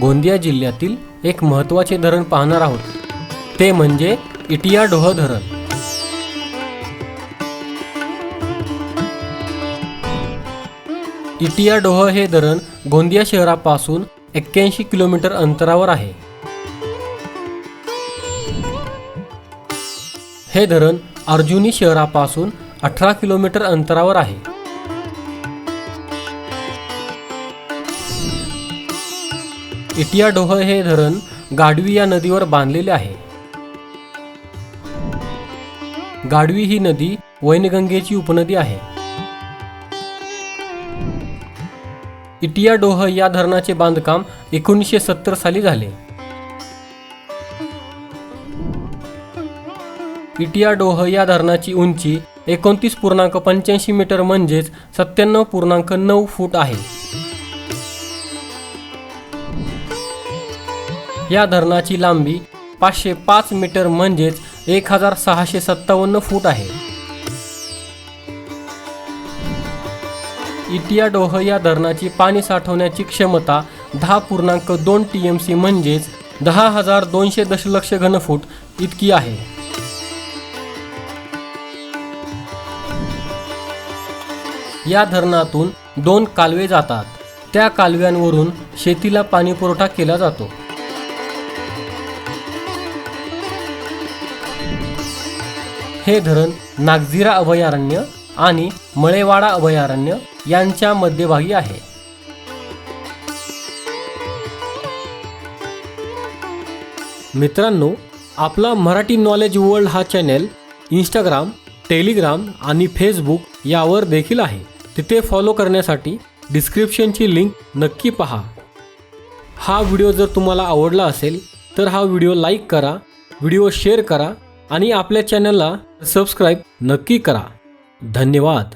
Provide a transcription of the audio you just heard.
गोंदिया जिल्ह्यातील एक महत्त्वाचे धरण पाहणार आहोत. ते म्हणजे इटिया डोह धरण. इटिया डोह हे धरण गोंदिया शहरापासून एक्क्याऐंशी किलोमीटर अंतरावर आहे. हे धरण अर्जुनी शहरापासून अठरा किलोमीटर अंतरावर आहे. इटियाडोह हे धरण गाडवी या नदीवर बांधलेले आहे. गाडवी ही नदी वैनगंगेची उपनदी आहे. इटियाडोह या धरणाचे बांधकाम एकोणीसशे सत्तर साली झाले. इटियाडोह या धरणाची उंची एकोणतीस पूर्णांक पंच्याऐंशी मीटर म्हणजेच सत्त्याण्णव पूर्णांक नऊ फूट आहे. या धरणाची लांबी पाचशे पाच मीटर म्हणजेच एक हजार सहाशे सत्तावन्न फूट आहे. इटियाडोह या धरणाची पाणी साठवण्याची क्षमता दहा पूर्णांक दोन टी एम सी म्हणजेच दहा हजार दोनशे दशलक्ष घनफूट इतकी आहे. या धरणातून दोन कालवे जातात. त्या कालव्यांवरून शेतीला पाणीपुरवठा केला जातो. हे धरण नागझिरा अभयारण्य आणि मळेवाडा अभयारण्य यांच्या मध्यभागी आहे. मित्रांनो आपला मराठी नॉलेज वर्ल्ड हा चॅनेल इंस्टाग्राम टेलिग्राम आणि फेसबुक यावर देखील आहे. तिथे फॉलो करण्यासाठी डिस्क्रिप्शनची लिंक नक्की पहा. हा व्हिडिओ जर तुम्हाला आवडला असेल तर हा व्हिडिओ लाईक करा व्हिडिओ शेअर करा आणि आपल्या चॅनलला सबस्क्राईब नक्की करा. धन्यवाद.